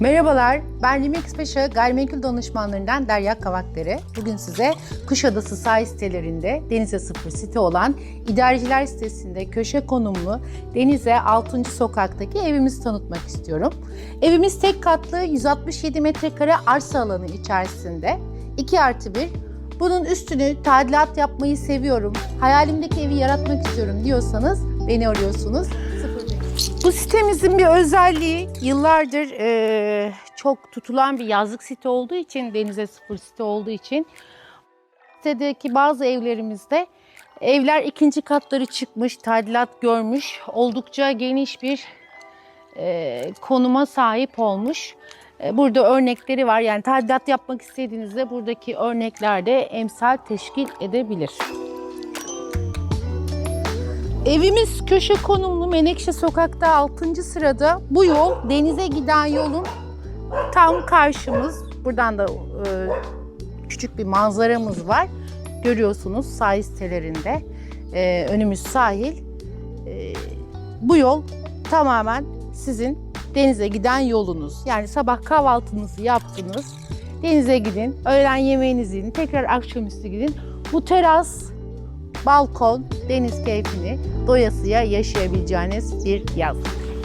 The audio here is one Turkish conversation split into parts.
Merhabalar, ben Remix Paşa Gayrimenkul Danışmanlarından Derya Kavakdere. Bugün size Kuşadası sahil sitelerinde denize sıfır site olan İdareciler sitesinde köşe konumlu Denize 6. sokaktaki evimizi tanıtmak istiyorum. Evimiz tek katlı 167 metrekare arsa alanı içerisinde 2 artı 1. Bunun üstünü tadilat yapmayı seviyorum, hayalimdeki evi yaratmak istiyorum diyorsanız beni arıyorsunuz. 01. Bu sitemizin bir özelliği yıllardır eee, çok tutulan bir yazlık site olduğu için, denize sıfır site olduğu için sitedeki bazı evlerimizde evler ikinci katları çıkmış, tadilat görmüş, oldukça geniş bir eee, konuma sahip olmuş. E, Burada örnekleri var. Yani tadilat yapmak istediğinizde buradaki örneklerde emsal teşkil edebilir. Evimiz köşe konumlu Menekşe Sokak'ta 6. sırada. Bu yol denize giden yolun tam karşımız. Buradan da e, küçük bir manzaramız var. Görüyorsunuz sahil sitelerinde. E, önümüz sahil. E, bu yol tamamen sizin denize giden yolunuz. Yani sabah kahvaltınızı yaptınız. Denize gidin, öğlen yemeğinizi yiyin, tekrar akşamüstü gidin. Bu teras balkon, deniz keyfini doyasıya yaşayabileceğiniz bir yaz.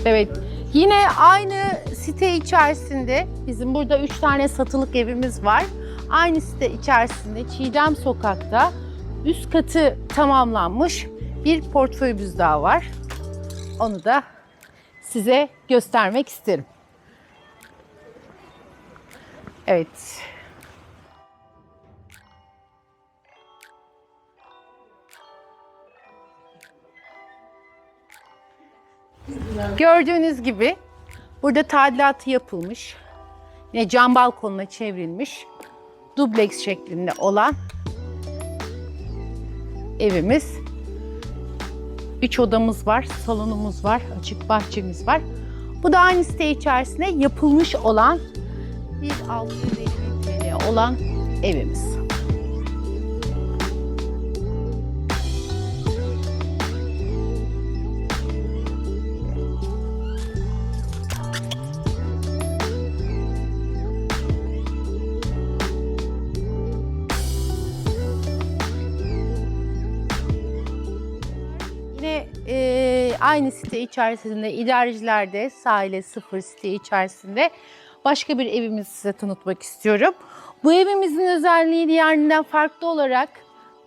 Evet, yine aynı site içerisinde bizim burada 3 tane satılık evimiz var. Aynı site içerisinde Çiğdem Sokak'ta üst katı tamamlanmış bir portföyümüz daha var. Onu da size göstermek isterim. Evet. Gördüğünüz gibi burada tadilatı yapılmış. Yine cam balkonla çevrilmiş. Dubleks şeklinde olan evimiz. Üç odamız var, salonumuz var, açık bahçemiz var. Bu da aynı site içerisinde yapılmış olan bir 650 bin TL olan evimiz. Aynı site içerisinde idarecilerde sahile sıfır site içerisinde başka bir evimizi size tanıtmak istiyorum. Bu evimizin özelliği diğerinden farklı olarak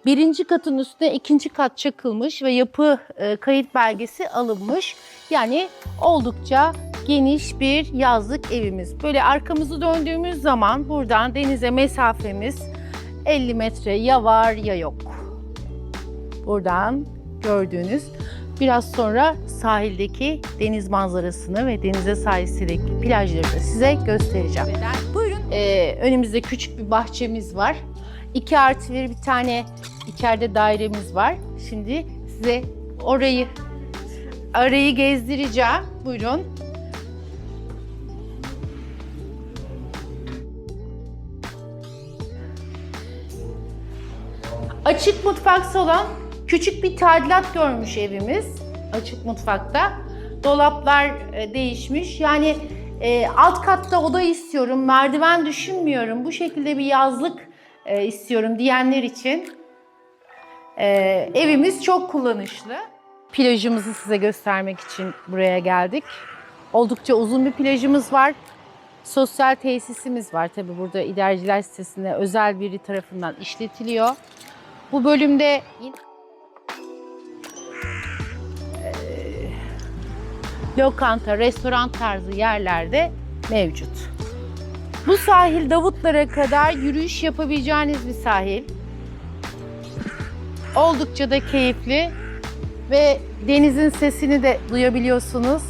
birinci katın üstüne ikinci kat çakılmış ve yapı e, kayıt belgesi alınmış. Yani oldukça geniş bir yazlık evimiz. Böyle arkamızı döndüğümüz zaman buradan denize mesafemiz 50 metre ya var ya yok. Buradan gördüğünüz biraz sonra sahildeki deniz manzarasını ve denize sahildeki plajları da size göstereceğim. Buyurun. Ee, önümüzde küçük bir bahçemiz var. 2 artı bir bir tane içeride dairemiz var. Şimdi size orayı arayı gezdireceğim. Buyurun. Açık mutfak salon, küçük bir tadilat görmüş evimiz açık mutfakta. Dolaplar e, değişmiş. Yani e, alt katta oda istiyorum, merdiven düşünmüyorum. Bu şekilde bir yazlık e, istiyorum diyenler için e, evimiz çok kullanışlı. Plajımızı size göstermek için buraya geldik. Oldukça uzun bir plajımız var. Sosyal tesisimiz var. Tabi burada idareciler sitesinde özel biri tarafından işletiliyor. Bu bölümde yine lokanta, restoran tarzı yerlerde mevcut. Bu sahil Davutlara kadar yürüyüş yapabileceğiniz bir sahil. Oldukça da keyifli ve denizin sesini de duyabiliyorsunuz.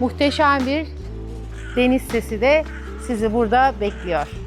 Muhteşem bir deniz sesi de sizi burada bekliyor.